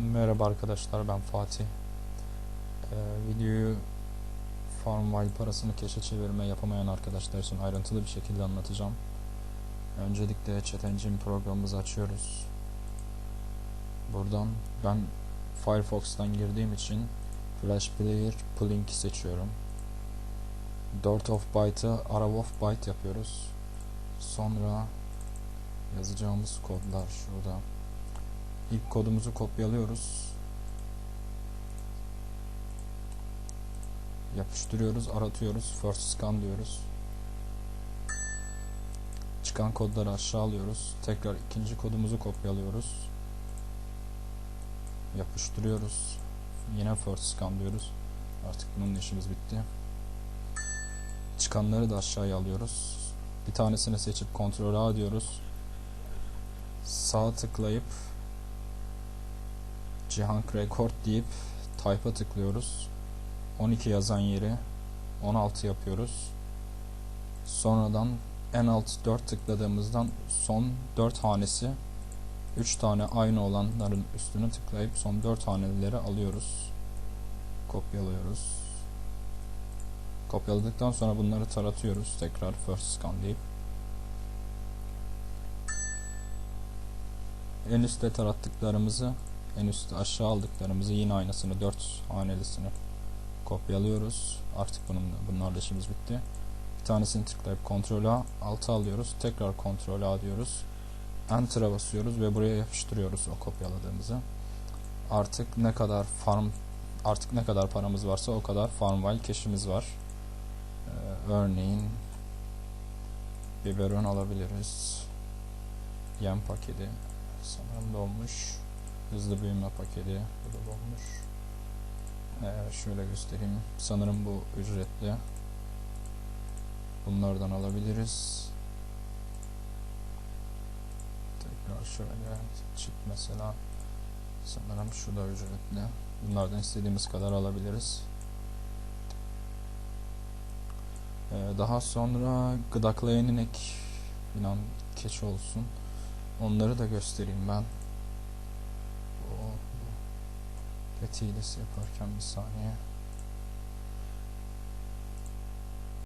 Merhaba arkadaşlar ben Fatih. Ee, videoyu Farmville parasını keşe çevirme yapamayan arkadaşlar için ayrıntılı bir şekilde anlatacağım. Öncelikle Chat Engine programımızı açıyoruz. Buradan ben Firefox'tan girdiğim için Flash Player Plink'i seçiyorum. Dort of Byte'ı Arrow of Byte yapıyoruz. Sonra yazacağımız kodlar şurada. İlk kodumuzu kopyalıyoruz. Yapıştırıyoruz, aratıyoruz, first scan diyoruz. Çıkan kodları aşağı alıyoruz. Tekrar ikinci kodumuzu kopyalıyoruz. Yapıştırıyoruz. Yine first scan diyoruz. Artık bunun işimiz bitti. Çıkanları da aşağıya alıyoruz. Bir tanesini seçip Ctrl A diyoruz. Sağ tıklayıp Cihank Record deyip Type'a tıklıyoruz. 12 yazan yeri 16 yapıyoruz. Sonradan en alt 4 tıkladığımızdan son 4 hanesi 3 tane aynı olanların üstüne tıklayıp son 4 haneleri alıyoruz. Kopyalıyoruz. Kopyaladıktan sonra bunları taratıyoruz. Tekrar first scan deyip. En üstte tarattıklarımızı en üstte aşağı aldıklarımızı yine aynısını 4 hanelisini kopyalıyoruz. Artık bunun bunlarla işimiz bitti. Bir tanesini tıklayıp Ctrl A, altı alıyoruz. Tekrar Ctrl A diyoruz. Enter'a basıyoruz ve buraya yapıştırıyoruz o kopyaladığımızı. Artık ne kadar farm artık ne kadar paramız varsa o kadar Farmville keşimiz var. Ee, örneğin biberon alabiliriz. Yem paketi sanırım dolmuş. Hızlı büyüme paketi bu da dolmuş. Ee, şöyle göstereyim. Sanırım bu ücretli. Bunlardan alabiliriz. Tekrar şöyle çip mesela. Sanırım şu da ücretli. Bunlardan istediğimiz kadar alabiliriz. Ee, daha sonra gıdaklayan inek inan keçi olsun. Onları da göstereyim ben. به تیل 0.5 ثانیه